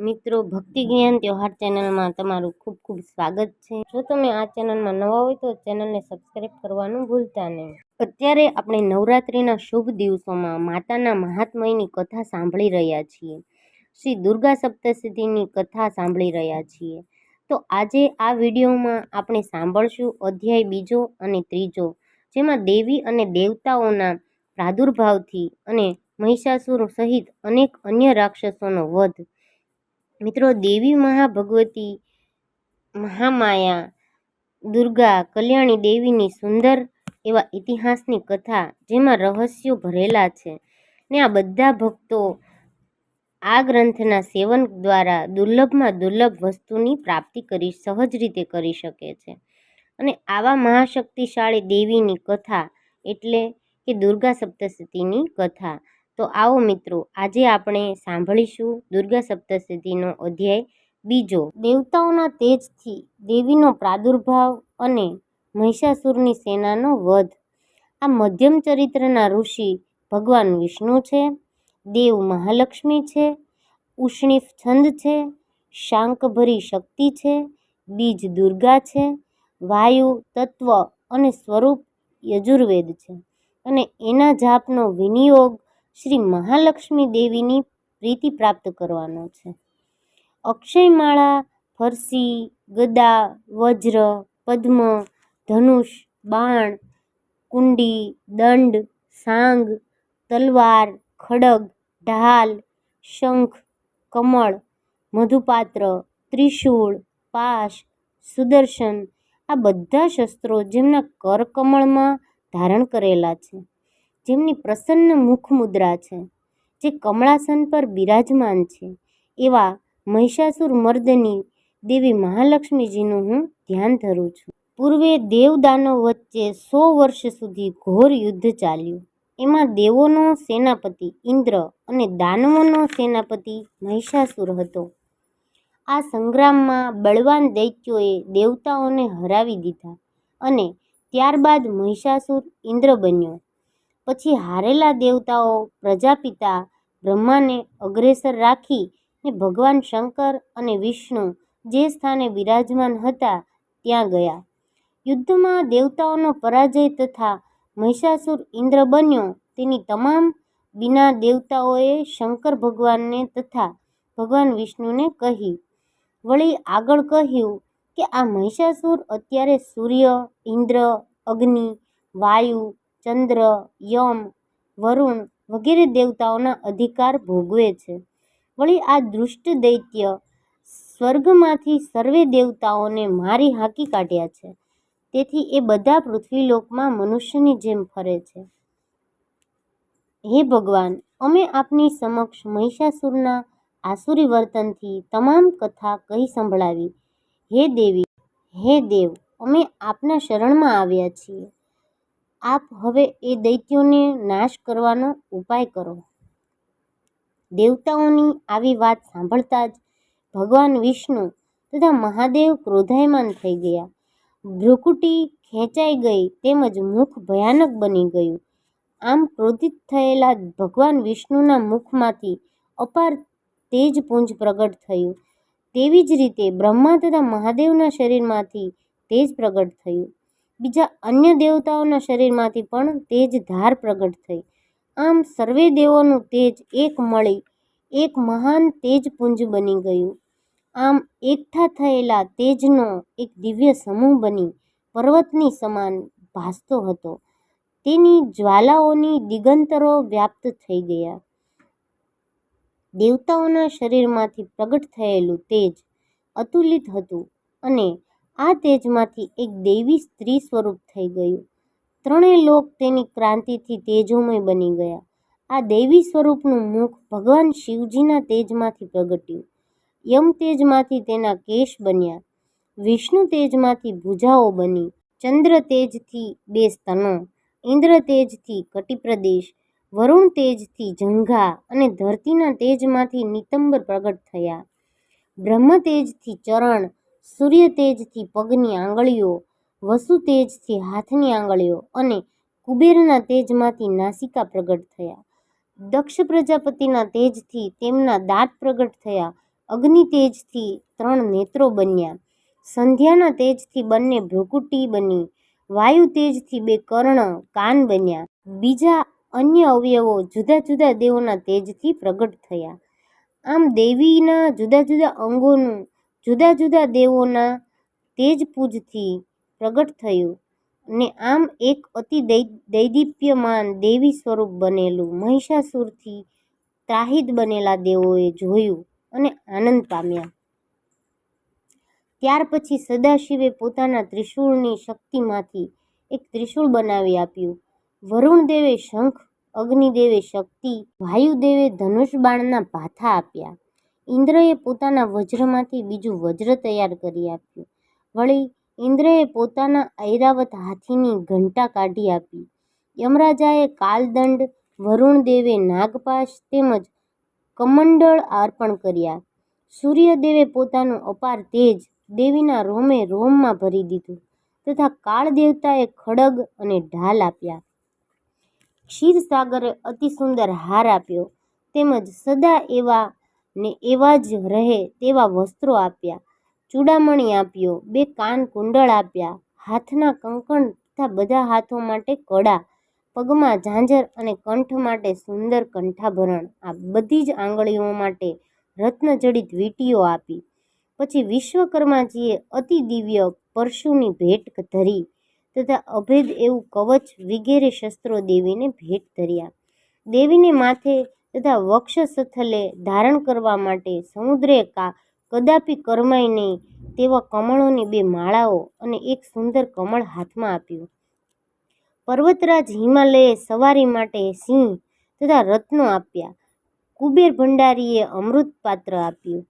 મિત્રો, ભક્તિ જ્ઞાન ત્યોહાર ચેનલમાં તમારું ખૂબ ખૂબ સ્વાગત છે. જો તમે આ ચેનલમાં નવા હોય તો ચેનલને સબસ્ક્રાઈબ કરવાનું ભૂલતા નહીં. અત્યારે આપણે નવરાત્રિના શુભ દિવસોમાં માતાના મહાત્મયની કથા સાંભળી રહ્યા છીએ. શ્રી દુર્ગા સપ્તસિદ્ધિની કથા સાંભળી રહ્યા છીએ. તો આજે આ વિડીયોમાં આપણે સાંભળશું અધ્યાય બીજો અને ત્રીજો, જેમાં દેવી અને દેવતાઓના પ્રાદુર્ભાવથી અને મહિષાસુર સહિત અનેક અન્ય રાક્ષસોનો વધ. મિત્રો, દેવી મહાભગવતી મહામાયા, દુર્ગા, કલ્યાણી દેવીની સુંદર એવા ઇતિહાસની કથા, જેમાં રહસ્યો ભરેલા છે ને આ બધા ભક્તો આ ગ્રંથના સેવન દ્વારા દુર્લભમાં દુર્લભ વસ્તુની પ્રાપ્તિ કરી, સહજ રીતે કરી શકે છે. અને આવા મહાશક્તિશાળી દેવીની કથા એટલે કે દુર્ગા સપ્તશતીની કથા. તો આવો મિત્રો, આજે આપણે સાંભળીશું દુર્ગા સપ્તશતીનો અધ્યાય બીજો. દેવતાઓના તેજથી દેવીનો પ્રાદુર્ભાવ અને મહિષાસુરની સેનાનો વધ. આ મધ્યમ ચરિત્રના ઋષિ ભગવાન વિષ્ણુ છે, દેવ મહાલક્ષ્મી છે, ઉષ્ણિફ છંદ છે, શાંકભરી શક્તિ છે, બીજ દુર્ગા છે, વાયુ, તત્વ અને સ્વરૂપ યજુર્વેદ છે. અને એના જાપનો વિનિયોગ શ્રી મહાલક્ષ્મી દેવીની પ્રીતિ પ્રાપ્ત કરવાનો છે. અક્ષયમાળા, ફરસી, ગદા, વજ્ર, પદ્મ, ધનુષ, બાણ, કુંડી, દંડ, સાંગ, તલવાર, ખડગ, ઢાલ, શંખ, કમળ, મધુપાત્ર, ત્રિશૂળ, પાશ, સુદર્શન આ બધા શસ્ત્રો જેમના કરકમળમાં ધારણ કરેલા છે. જેમની પ્રસન્ન મુખ મુદ્રા છે, જે કમળાસન પર બિરાજમાન છે. એવા મહિષાસુર મર્દની દેવી મહાલક્ષ્મીજીનું હું ધ્યાન ધરું છું. પૂર્વે દેવદાનો વચ્ચે સો વર્ષ સુધી ઘોર યુદ્ધ ચાલ્યું. એમાં દેવોનો સેનાપતિ ઇન્દ્ર અને દાનવોનો સેનાપતિ મહિષાસુર હતો. આ સંગ્રામમાં બળવાન દૈત્યોએ દેવતાઓને હરાવી દીધા અને ત્યારબાદ મહિષાસુર ઇન્દ્ર બન્યો. પછી હારેલા દેવતાઓ, પ્રજાપિતા, બ્રહ્માને અગ્રેસર રાખી ને ભગવાન શંકર અને વિષ્ણુ જે સ્થાને બિરાજમાન હતા ત્યાં ગયા. યુદ્ધમાં દેવતાઓનો પરાજય તથા મહિષાસુર ઇન્દ્ર બન્યો. તેની તમામ બીના દેવતાઓએ શંકર ભગવાનને તથા ભગવાન વિષ્ણુને કહી. વળી આગળ કહ્યું કે આ મહિષાસુર અત્યારે સૂર્ય, ઇન્દ્ર, અગ્નિ, વાયુ ચંદ્ર, યમ, વરુણ વગેરે દેવતાઓના અધિકાર ભોગવે છે. વળી આ દુષ્ટ દૈત્ય સ્વર્ગમાંથી સર્વે દેવતાઓને મારી હાંકી કાઢ્યા છે. તેથી એ બધા પૃથ્વીલોકમાં મનુષ્યની જેમ ફરે છે. હે ભગવાન, અમે આપની સમક્ષ મહિષાસુરના આસુરી વર્તનથી તમામ કથા કહી સંભળાવી. હે દેવી, હે દેવ, અમે આપના શરણમાં આવ્યા છીએ. આપ હવે એ દૈત્યોને નાશ કરવાનો ઉપાય કરો. દેવતાઓની આવી વાત સાંભળતા જ ભગવાન વિષ્ણુ તથા મહાદેવ ક્રોધાયમાન થઈ ગયા. ભ્રુકુટી ખેંચાઈ ગઈ તેમજ મુખ ભયાનક બની ગયું. આમ ક્રોધિત થયેલા ભગવાન વિષ્ણુના મુખમાંથી અપાર તેજપુંજ પ્રગટ થયું. તેવી જ રીતે બ્રહ્મા તથા મહાદેવના શરીરમાંથી તેજ પ્રગટ થયું. બીજા અન્ય દેવતાઓના શરીરમાંથી પણ તેજ ધાર પ્રગટ થઈ. આમ સર્વે દેવોનું તેજ એક મળી, એક મહાન તેજપુંજ બની ગયું. આમ એકઠા થયેલા તેજનો એક દિવ્ય સમૂહ બની, પર્વતની સમાન ભાસતો હતો. તેની જ્વાલાઓની દિગંતરો વ્યાપ્ત થઈ ગયા. દેવતાઓના શરીરમાંથી પ્રગટ થયેલું તેજ અતુલિત હતું અને આ તેજમાંથી એક દેવી સ્ત્રી સ્વરૂપ થઈ ગયું. ત્રણેય લોક તેની ક્રાંતિથી તેજોમય બની ગયા. આ દેવી સ્વરૂપનું મુખ ભગવાન શિવજીના તેજમાંથી પ્રગટ્યું. યમ તેજમાંથી તેના કેશ બન્યા. વિષ્ણુ તેજમાંથી ભુજાઓ બની. ચંદ્ર તેજથી બે સ્તનો. ઇન્દ્ર તેજથી કટિપ્રદેશ. વરુણ તેજથી જંઘા અને ધરતીના તેજમાંથી નિતંબર પ્રગટ થયા. બ્રહ્મ તેજથી ચરણ સૂર્ય તેજથી પગની આંગળીઓ વસુ તેજથી હાથની આંગળીઓ અને કુબેરના તેજમાંથી નાસિકા પ્રગટ થયા. દક્ષ પ્રજાપતિના તેજથી તેમના દાંત પ્રગટ થયા. અગ્નિ તેજથી ત્રણ નેત્રો બન્યા. સંધ્યાના તેજથી બંને ભ્રુકુટી બની. વાયુ તેજથી બે કર્ણ, કાન બન્યા. બીજા અન્ય અવયવો જુદા જુદા દેવોના તેજથી પ્રગટ થયા. આમ દેવીના જુદા જુદા અંગોનું જુદા જુદા દેવોના તેજપુંજથી પ્રગટ થયું ને આમ એક અતિ દૈદીપ્યમાન દેવી સ્વરૂપ બનેલું મહિષાસુરથી ત્રાહિત બનેલા દેવોએ જોયું અને આનંદ પામ્યા. ત્યાર પછી સદાશિવે પોતાના ત્રિશૂળની શક્તિમાંથી એક ત્રિશૂળ બનાવી આપ્યું. વરુણદેવે શંખ, અગ્નિદેવે શક્તિ, વાયુદેવે ધનુષ બાણના ભાથા આપ્યા. ઇન્દ્રએ પોતાના વજ્રમાંથી બીજું વજ્ર તૈયાર કરી આપ્યું. વળી ઇન્દ્રએ પોતાના ઐરાવત હાથીની ઘંટા કાઢી આપી. યમરાજાએ કાલદંડ, વરુણદેવે નાગપાશ તેમજ કમંડળ અર્પણ કર્યા. સૂર્યદેવે પોતાનું અપાર તેજ દેવીના રોમે રોમમાં ભરી દીધું તથા કાળ દેવતાએ ખડગ અને ઢાલ આપ્યા. ક્ષીરસાગરે અતિ સુંદર હાર આપ્યો તેમજ સદા એવા ને એવા જ રહે તેવા વસ્ત્રો આપ્યા. ચૂડામણી આપ્યો, બે કાન કુંડળ આપ્યા, હાથના કંકણ તથા બધા હાથો માટે કડા પગમાં ઝાંઝર અને કંઠ માટે સુંદર કંઠાભરણ. આ બધી જ આંગળીઓ માટે રત્નજડિત વીંટીઓ આપી. પછી વિશ્વકર્માજીએ અતિ દિવ્ય પરશુની ભેટ ધરી તથા અભેદ એવું કવચ વિગેરે શસ્ત્રો દેવીને ભેટ ધર્યા. દેવીને માથે તથા વક્ષસ્થલે ધારણ કરવા માટે સમુદ્રે કા કદાપી કરમાય નહીં તેવા કમળોની બે માળાઓ અને એક સુંદર કમળ હાથમાં આપ્યું. પર્વતરાજ હિમાલયે સવારી માટે સિંહ તથા રત્નો આપ્યા. કુબેર ભંડારીએ અમૃત પાત્ર આપ્યું.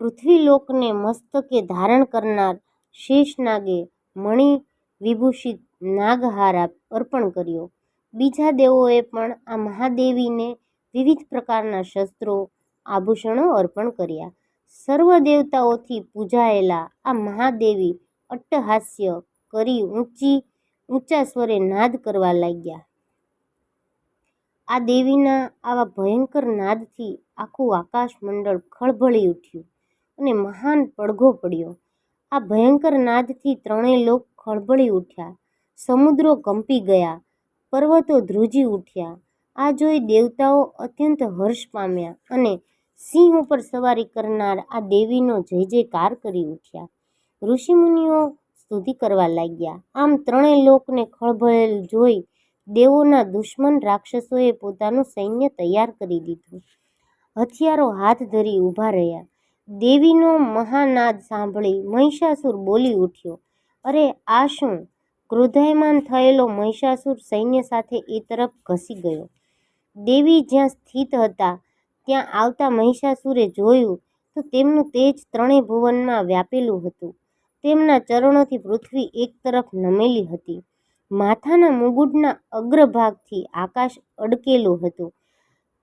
પૃથ્વીલોકને મસ્તકે ધારણ કરનાર શેષનાગે મણિ વિભૂષિત નાગહાર અર્પણ કર્યો. બીજા દેવોએ પણ આ મહાદેવીને વિવિધ પ્રકારના શસ્ત્રો, આભૂષણો અર્પણ કર્યા. સર્વ દેવતાઓથી પૂજાયેલા આ મહાદેવી અટ્ટહાસ્ય કરી ઊંચી, ઊંચા સ્વરે નાદ કરવા લાગ્યા. આ દેવીના આવા ભયંકર નાદથી આખું આકાશમંડળ ખળભળી ઉઠ્યું અને મહાન પડઘો પડ્યો. આ ભયંકર નાદથી ત્રણેય લોક ખળભળી ઉઠ્યા. સમુદ્રો કંપી ગયા, પર્વતો ધ્રુજી ઉઠ્યા આ જોઈ દેવતાઓ અત્યંત હર્ષ પામ્યા અને સિંહ ઉપર સવારી કરનાર આ દેવીનો જય જયકાર કરી ઉઠ્યા. ઋષિમુનિઓ સ્તુતિ કરવા લાગ્યા. આમ ત્રણેય લોકને ખળભળેલ જોઈ દેવોના દુશ્મન રાક્ષસોએ પોતાનું સૈન્ય તૈયાર કરી દીધું. હથિયારો હાથ ધરી ઊભા રહ્યા. દેવીનો મહાનાદ સાંભળી મહિષાસુર બોલી ઉઠ્યો, અરે, આ શું? ક્રોધાયમાન થયેલો મહિષાસુર સૈન્ય સાથે એ તરફ ઘસી ગયો. દેવી જ્યાં સ્થિત હતા, ત્યાં આવતા મહિષાસુરે જોયું તો તેમનું તેજ ત્રણેય ભુવનમાં વ્યાપેલું હતું. તેમના ચરણોથી પૃથ્વી એક તરફ નમેલી હતી. માથાના મુગુટના અગ્રભાગથી આકાશ અડકેલું હતું.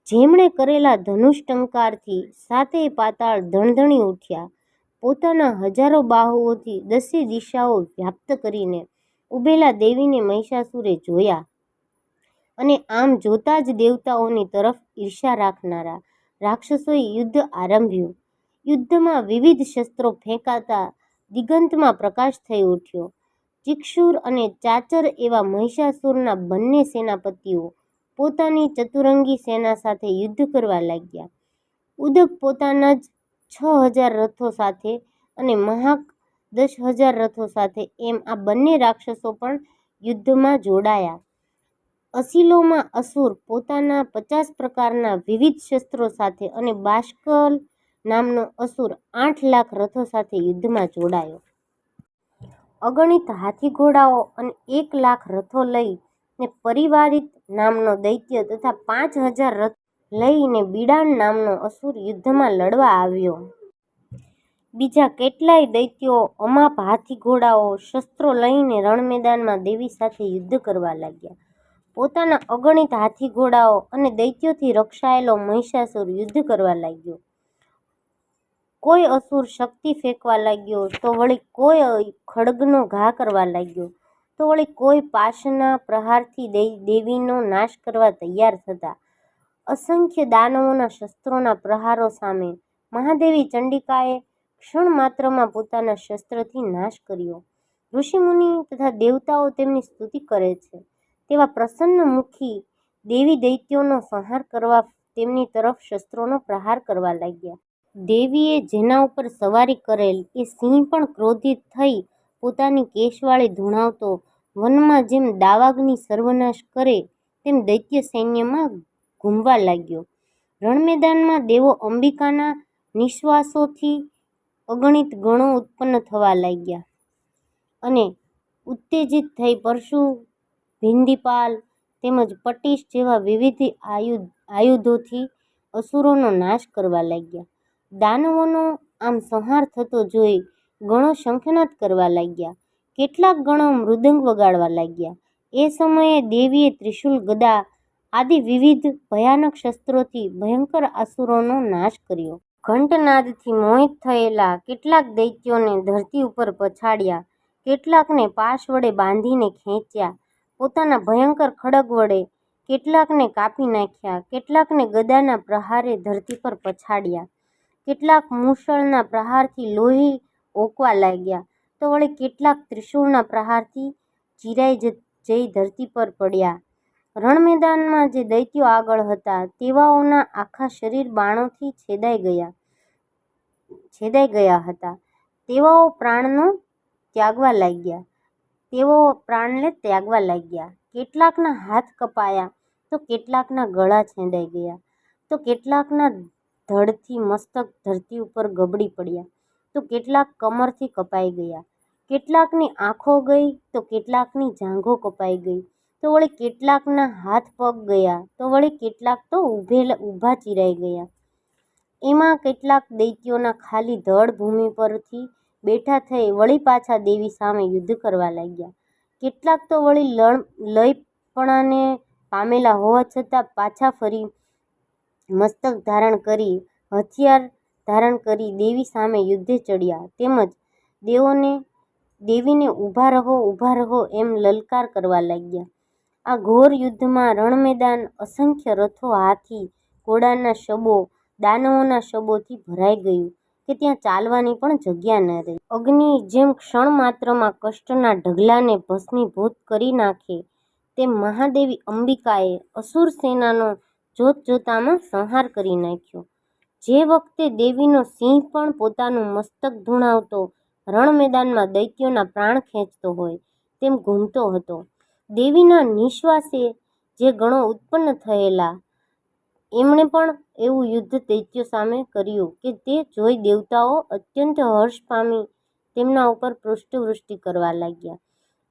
જેમણે કરેલા ધનુષ્ટંકારથી સાતેય પાતાળ ધણધણી ઉઠ્યા. પોતાના હજારો બાહુઓથી દસે દિશાઓ વ્યાપ્ત કરીને ઊભેલા દેવીને મહિષાસુરે જોયા. અને આમ જોતા જ દેવતાઓની તરફ ઈર્ષા રાખનારા રાક્ષસોએ યુદ્ધ આરંભ્યું. યુદ્ધમાં વિવિધ શસ્ત્રો ફેંકાતા દિગંતમાં પ્રકાશ થઈ ઉઠ્યો. ચિક્ષુર અને ચાચર એવા મહિષાસુરના બંને સેનાપતિઓ પોતાની ચતુરંગી સેના સાથે યુદ્ધ કરવા લાગ્યા. ઉદક પોતાના જ છ હજાર રથો સાથે અને મહાક દસ હજાર રથો સાથે એમ આ બંને રાક્ષસો પણ યુદ્ધમાં જોડાયા. અસીલોમાં અસુર પોતાના પચાસ પ્રકારના વિવિધ શસ્ત્રો સાથે અને બાષ્કલ નામનો અસુર આઠ લાખ રથો સાથે યુદ્ધમાં જોડાયો. અગણિત હાથીઘોડાઓ અને એક લાખ રથો લઈ ને પરિવારિત નામનો દૈત્ય તથા પાંચ હજાર રથ લઈને બિડાણ નામનો અસુર યુદ્ધમાં લડવા આવ્યો. બીજા કેટલાય દૈત્યો અમાપ હાથીઘોડાઓ શસ્ત્રો લઈને રણમેદાનમાં દેવી સાથે યુદ્ધ કરવા લાગ્યા. પોતાના અગણિત હાથી ઘોડાઓ અને દૈત્યોથી રક્ષાયેલો મહિષાસુર યુદ્ધ કરવા લાગ્યો. કોઈ અસુર શક્તિ ફેંકવા લાગ્યો તો વળી કોઈ ખડગનો ઘા કરવા લાગ્યો તો વળી કોઈ પાશના પ્રહારથી દેવીનો નાશ કરવા તૈયાર થતા. અસંખ્ય દાનવોના શસ્ત્રોના પ્રહારો સામે મહાદેવી ચંડિકાએ ક્ષણ માત્રમાં પોતાના શસ્ત્રથી નાશ કર્યો. ઋષિમુનિ તથા દેવતાઓ તેમની સ્તુતિ કરે છે. તેવા પ્રસન્ન મુખી દેવી દૈત્યોનો સંહાર કરવા તેમની તરફ શસ્ત્રોનો પ્રહાર કરવા લાગ્યા. દેવીએ જેના ઉપર સવારી કરેલ એ સિંહ પણ ક્રોધિત થઈ પોતાની કેશવાળી ધૂણાવતો વનમાં જેમ દાવાગ્નિ સર્વનાશ કરે તેમ દૈત્ય સૈન્યમાં ઘૂમવા લાગ્યો. રણમેદાનમાં દેવો અંબિકાના નિશ્વાસોથી અગણિત ગણો ઉત્પન્ન થવા લાગ્યા અને ઉત્તેજિત થઈ પરશુ ભિંદીપાલ તેમજ પટીશ જેવા વિવિધ આયુધ આયુધોથી અસુરોનો નાશ કરવા લાગ્યા. દાનવોનો આમ સંહાર થતો જોઈ ગણો શંખનાદ કરવા લાગ્યા. કેટલાક ગણો મૃદંગ વગાડવા લાગ્યા. એ સમયે દેવીએ ત્રિશૂલ ગદા આદિ વિવિધ ભયાનક શસ્ત્રોથી ભયંકર આસુરોનો નાશ કર્યો. ઘંટનાદથી મોહિત થયેલા કેટલાક દૈત્યોને ધરતી ઉપર પછાડ્યા. કેટલાકને પાશ વડે બાંધીને ખેંચ્યા. પોતાના ભયંકર ખડગ વડે કેટલાકને કાપી નાખ્યા, કેટલાકને ગદાના પ્રહારે ધરતી પર પછાડ્યા, કેટલાક મૂષળના પ્રહારથી લોહી ઓકવા લાગ્યા, તો વળી કેટલાક ત્રિશૂળના પ્રહારથી ચીરાઈ જઈ ધરતી પર પડ્યા. રણમેદાનમાં જે દૈત્યો આગળ હતા, તેવાઓના આખા શરીર બાણોથી છેદાઈ ગયા છેદાઈ ગયા હતા. તેવાઓ પ્રાણનો ત્યાગવા લાગ્યા. તેઓ પ્રાણને ત્યાગવા લાગ્યા. કેટલાકના હાથ કપાયા, તો કેટલાકના ગળા છેદાઈ ગયા, તો કેટલાકના ધડથી મસ્તક ધરતી ઉપર ગબડી પડ્યા, તો કેટલાક કમરથી કપાઈ ગયા. કેટલાકની આંખો ગઈ, તો કેટલાકની જાંઘો કપાઈ ગઈ, તો વળી કેટલાકના હાથ પગ ગયા, તો વળી કેટલાક તો ઊભેલા ઊભા ચીરાઈ ગયા. એમાં કેટલાક દૈત્યોના ખાલી ધડ ભૂમિ પરથી બેઠા થઈ વળી પાછા દેવી સામે યુદ્ધ કરવા લાગ્યા. કેટલાક તો વળી લણ, લયપણાને પામેલા હોવા છતાં પાછા ફરી મસ્તક ધારણ કરી, હથિયાર ધારણ કરી દેવી સામે યુદ્ધે ચડ્યા. તેમજ દેવોને, દેવીને ઊભા રહો ઊભા રહો એમ લલકાર કરવા લાગ્યા. આ ઘોર યુદ્ધમાં રણમેદાન અસંખ્ય રથો હાથી, ઘોડાના શબો, દાનવોના શબોથી ભરાઈ ગયું. કે ત્યાં ચાલવાની પણ જગ્યા ન રહી. અગ્નિ જેમ ક્ષણ માત્રમાં કષ્ટના ઢગલાને ભસ્મીભૂત કરી નાખે, તેમ મહાદેવી અંબિકાએ અસુર સેનાનો જોત જોતામાં સંહાર કરી નાખ્યો. જે વખતે દેવીનો સિંહ પણ પોતાનું મસ્તક ધૂણાવતો રણ મેદાનમાં દૈત્યોના પ્રાણ ખેંચતો હોય, તેમ ઘૂમતો હતો. દેવીના નિશ્વાસે જે ગણો ઉત્પન્ન થયેલા એમણે પણ એવું યુદ્ધ દૈત્યો સામે કર્યું કે તે જોઈ દેવતાઓ અત્યંત હર્ષ પામી તેમના ઉપર પૃષ્ઠવૃષ્ટિ કરવા લાગ્યા.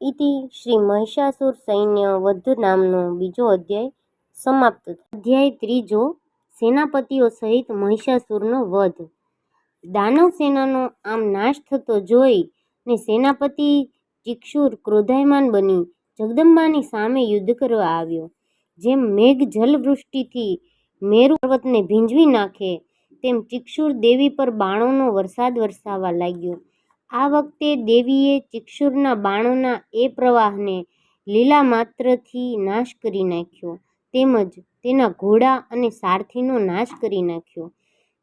ઇતિ શ્રી મહિષાસુર સૈન્ય વધ નામનો બીજો અધ્યાય સમાપ્ત અધ્યાય ત્રીજો, સેનાપતિઓ સહિત મહિષાસુરનો વધ. દાનવ સેનાનો આમ નાશ થતો જોઈ ને સેનાપતિ ચિક્ષુર ક્રોધાયમાન બની જગદંબાની સામે યુદ્ધ કરવા આવ્યો. જેમ મેઘ જલવૃષ્ટિથી મેરુ પર્વતને ભીંજવી નાખે તેમ ચિક્ષુર દેવી પર બાણોનો વરસાદ વરસાવવા લાગ્યો. આ વખતે દેવીએ ચિક્ષુરના બાણોના એ પ્રવાહને લીલા માત્રથી નાશ કરી નાખ્યો તેમજ તેના ઘોડા અને સારથીનો નાશ કરી નાખ્યો.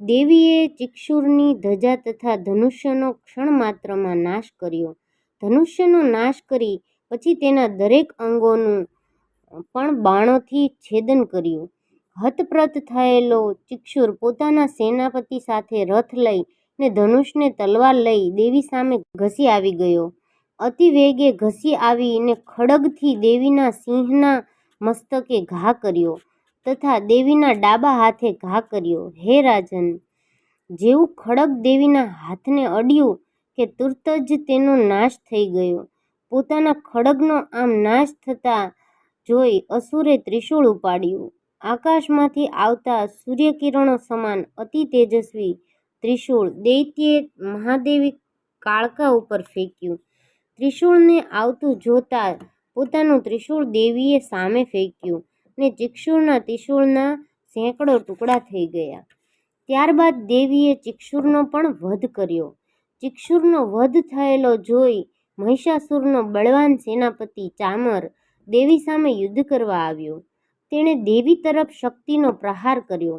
દેવીએ ચિક્ષુરની ધજા તથા ધનુષ્યનો ક્ષણ માત્રમાં નાશ કર્યો. ધનુષ્યનો નાશ કરી પછી તેના દરેક અંગોનું પણ બાણોથી છેદન કર્યું. હતપ્રત થયેલો ચિક્ષુર પોતાના સેનાપતિ સાથે રથ લઈ ને ધનુષને તલવાર લઈ દેવી સામે ઘસી આવી ગયો. અતિવેગે ઘસી આવીને ખડગથી દેવીના સિંહના મસ્તકે ઘા કર્યો તથા દેવીના ડાબા હાથે ઘા કર્યો. હે રાજન, જેવું ખડગ દેવીના હાથને અડ્યું કે તુરત જ તેનો નાશ થઈ ગયો. પોતાના ખડગનો આમ નાશ થતાં જોઈ અસુરે ત્રિશૂળ ઉપાડ્યું. આકાશમાંથી આવતા સૂર્યકિરણો સમાન, અતિ તેજસ્વી, ત્રિશૂળ. દૈત્યે મહાદેવી કાળકા ઉપર ફેંક્યું. ત્રિશૂળને આવતું જોતા પોતાનું ત્રિશૂળ દેવીએ સામે ફેંક્યું ને ચિક્ષુરના ત્રિશૂળના સેંકડો ટુકડા થઈ ગયા. ત્યારબાદ દેવીએ ચિક્ષુરનો પણ વધ કર્યો. ચિક્ષુરનો વધ થયેલો જોઈ મહિષાસુરનો બળવાન સેનાપતિ ચામર દેવી સામે યુદ્ધ કરવા આવ્યો. તેણે દેવી તરફ શક્તિનો પ્રહાર કર્યો.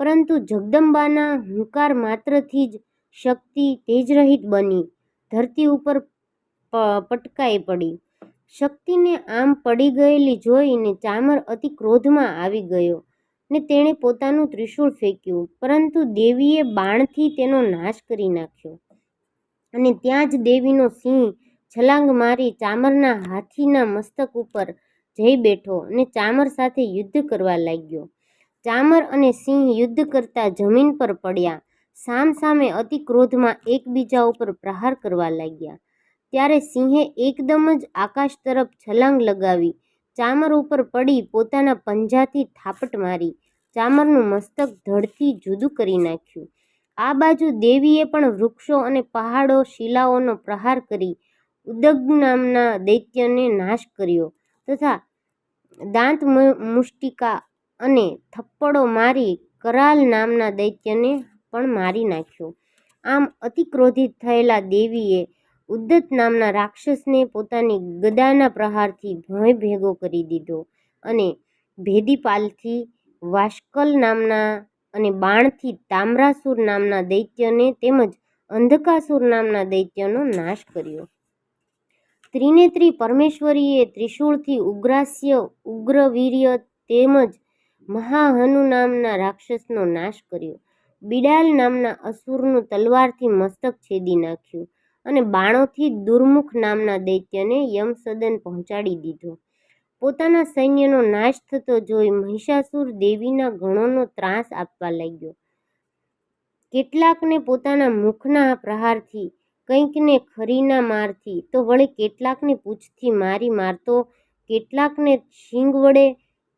પરંતુ જગદંબાના હુંકાર માત્રથી જ શક્તિ તેજરહિત બની. ધરતી ઉપર પટકાઈ પડી. શક્તિને આમ પડી ગયેલી જોઈને ચામર અતિ ક્રોધમાં આવી ગયો ને તેણે પોતાનું ત્રિશૂળ ફેંક્યું. પરંતુ દેવીએ બાણથી તેનો નાશ કરી નાખ્યો. અને ત્યાં જ દેવીનો સિંહ છલાંગ મારી ચામરના હાથીના મસ્તક ઉપર જઈ બેઠો અને ચામર સાથે યુદ્ધ કરવા લાગ્યો. ચામર અને સિંહ યુદ્ધ કરતા જમીન પર પડ્યા. સામસામે અતિ ક્રોધમાં એકબીજા ઉપર પ્રહાર કરવા લાગ્યા. ત્યારે સિંહે એકદમ જ આકાશ તરફ છલાંગ લગાવી, ચામર ઉપર પડી પોતાના પંજાથી થાપટ મારી, ચામરનું મસ્તક ધડથી જુદું કરી નાખ્યું. આ બાજુ દેવીએ પણ વૃક્ષો અને પહાડો શિલાઓનો પ્રહાર કરી ઉદગ નામના દૈત્યને નાશ કર્યો તથા દાંત મુષ્ટિકા અને થપ્પડો મારી કરાલ નામના દૈત્યને પણ મારી નાખ્યો. આમ અતિક્રોધિત થયેલા દેવીએ ઉદ્દત નામના રાક્ષસને પોતાની ગદાના પ્રહારથી ભોંય ભેગો કરી દીધો અને ભેદીપાલથી વાષ્કલ નામના અને બાણથી તામ્રાસુર નામના દૈત્યને તેમજ અંધકાસુર નામના દૈત્યનો નાશ કર્યો. ત્રિનેત્રી પરમેશ્વરીએ ત્રિશૂળથી ઉગ્રાસ્ય, ઉગ્રવીર્ય તેમજ મહાહનુ નામના રાક્ષસનો નાશ કર્યો. બિડાલ નામના અસુરનું તલવારથી મસ્તક છેદી નાખ્યું અને બાણોથી દુર્મુખ નામના દૈત્યને યમસદન પહોંચાડી દીધો. પોતાના સૈન્યનો નાશ થતો જોઈ મહિષાસુર દેવીના ગણોનો ત્રાસ આપવા લાગ્યો. કેટલાકને પોતાના મુખના પ્રહારથી કંઈકને ખરીના મારથી તો વળી કેટલાકને પૂંછથી મારી મારતો, કેટલાકને શીંગ વડે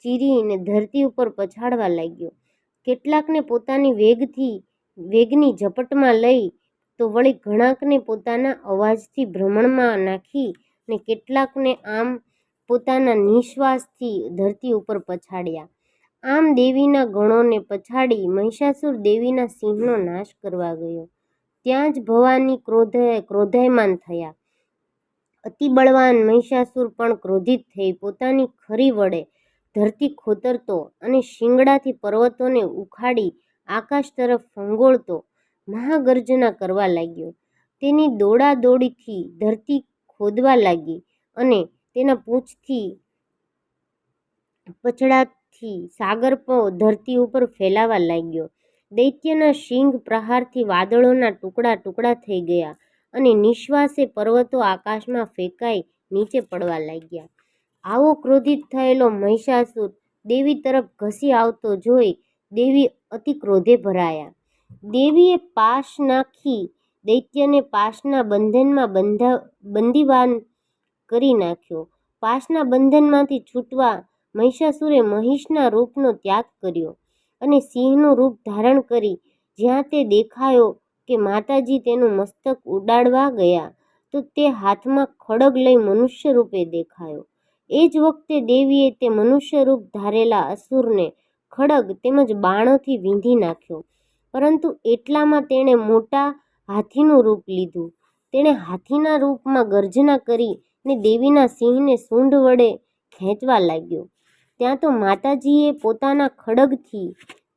ચીરીને ધરતી ઉપર પછાડવા લાગ્યો. કેટલાકને પોતાની વેગથી, વેગની ઝપટમાં લઈ, તો વળી ઘણાકને પોતાના અવાજથી ભ્રમણમાં નાખી ને કેટલાકને આમ પોતાના નિશ્વાસથી ધરતી ઉપર પછાડ્યા. આમ દેવીના ગણોને પછાડી મહિષાસુર દેવીના સિંહનો નાશ કરવા ગયો. ત્યાં જ ભવાની ક્રોધે, ક્રોધાયમાન થયા. અતિ બળવાન મહિષાસુર પણ ક્રોધિત થઈ પોતાની ખરી વડે ધરતી ખોતરતો અને શિંગડાથી પર્વતોને ઉખાડી આકાશ તરફ ફંગોળતો મહાગર્જના કરવા લાગ્યો. તેની દોડાદોડીથી ધરતી ખોદવા લાગી અને તેના પૂંછથી, પછડાથી સાગરપો ધરતી ઉપર ફેલાવા લાગ્યો. દૈત્યના શિંગ પ્રહારથી વાદળોના ટુકડા ટુકડા થઈ ગયા અને નિશ્વાસે પર્વતો આકાશમાં ફેંકાઈ નીચે પડવા લાગ્યા. આવો ક્રોધિત થયેલો મહિષાસુર દેવી તરફ ઘસી આવતો જોઈ દેવી અતિ ક્રોધે ભરાયા. દેવીએ પાશ નાખી દૈત્યને પાશના બંધનમાં બંધા, બંદીવાન કરી નાખ્યો. પાશના બંધનમાંથી છૂટવા મહિષાસુરે મહિષના રૂપનો ત્યાગ કર્યો. અને સિંહનું રૂપ ધારણ કરી જ્યાં તે દેખાયો કે માતાજી તેનું મસ્તક ઉડાડવા ગયા, તો તે હાથમાં ખડગ લઈ મનુષ્ય રૂપે દેખાયો. એ જ વખતે દેવીએ તે મનુષ્ય રૂપ ધારેલા અસુરને ખડગ તેમજ બાણોથી વીંધી નાખ્યો. પરંતુ એટલામાં તેણે મોટા હાથીનું રૂપ લીધું. તેણે હાથીના રૂપમાં ગર્જના કરી ને દેવીના સિંહને સૂંઢ વડે ખેંચવા લાગ્યો. ત્યાં તો માતાજીએ પોતાના ખડગથી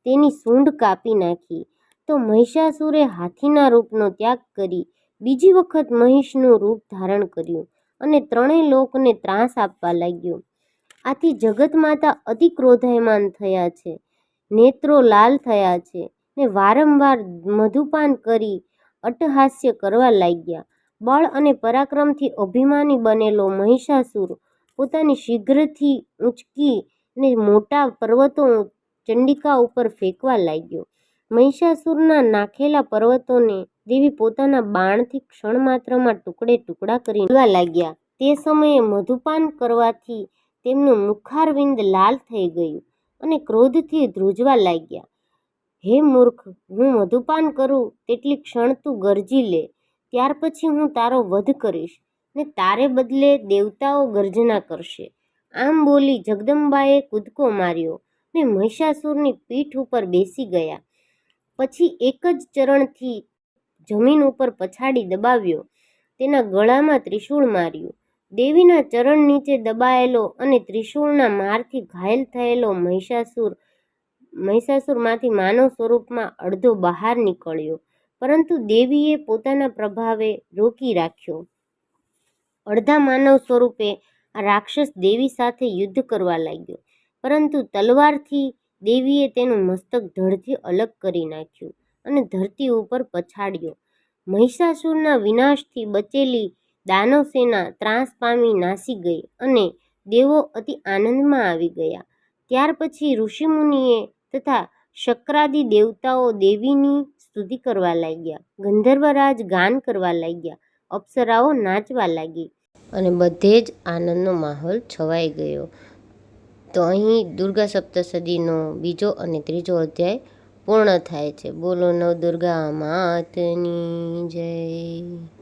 તેની સૂંઢ કાપી નાખી. તો મહિષાસુરે હાથીના રૂપનો ત્યાગ કરી બીજી વખત મહિષનું રૂપ ધારણ કર્યું અને ત્રણેય લોકને ત્રાસ આપવા લાગ્યો. આથી જગતમાતા અતિ ક્રોધાયમાન થયા છે. નેત્રો લાલ થયા છે ને વારંવાર મધુપાન કરી અટહાસ્ય કરવા લાગ્યા. બળ અને પરાક્રમથી અભિમાની બનેલો મહિષાસુર પોતાની શીઘ્રથી ઊંચકી ને મોટા પર્વતો ચંડિકા ઉપર ફેંકવા લાગ્યો. મહિષાસુરના નાખેલા પર્વતોને દેવી પોતાના બાણથી ક્ષણ માત્રમાં ટુકડે ટુકડા કરી નાખવા લાગ્યા. તે સમયે મધુપાન કરવાથી તેમનું મુખારવિંદ લાલ થઈ ગયું અને ક્રોધથી ધ્રુજવા લાગ્યા. હે મૂર્ખ, હું મધુપાન કરું તેટલી ક્ષણ તું ગરજી લે, ત્યાર પછી હું તારો વધ કરીશ ને તારે બદલે દેવતાઓ ગર્જના કરશે. આમ બોલી જગદંબાએ કૂદકો માર્યો. ને મહિષાસુરની પીઠ ઉપર બેસી ગયા. પછી એક જ ચરણથી જમીન ઉપર પછાડી દબાવ્યો. તેના ગળામાં ત્રિશૂળ માર્યું. દેવીના ચરણ નીચે દબાયેલો અને ત્રિશૂળના મારથી ઘાયલ થયેલો મહિષાસુર, મહિષાસુરમાંથી માનવ સ્વરૂપમાં અડધો બહાર નીકળ્યો. પરંતુ દેવીએ પોતાના પ્રભાવે રોકી રાખ્યો. અડધા માનવ સ્વરૂપે રાક્ષસ દેવી સાથે યુદ્ધ કરવા લાગ્યો પરંતુ તલવારથી દેવીએ તેનું મસ્તક ધડથી અલગ કરી નાખ્યું અને ધરતી ઉપર પછાડ્યો. મહિષાસુરના વિનાશથી બચેલી દાનવસેના ત્રાસ પામી નાસી ગઈ અને દેવો અતિ આનંદમાં આવી ગયા. ત્યાર પછી ઋષિમુનિએ તથા શક્રાદિ દેવતાઓ દેવીની સ્તુતિ કરવા લાગ્યા. ગંધર્વરાજ ગાન કરવા લાગ્યા. અપ્સરાઓ નાચવા લાગી. અને બધે જ આનંદનો માહોલ છવાઈ ગયો. તો અહીં દુર્ગા સપ્તસદીનો બીજો અને ત્રીજો અધ્યાય પૂર્ણ થાય છે. બોલો નવ દુર્ગા માતની જય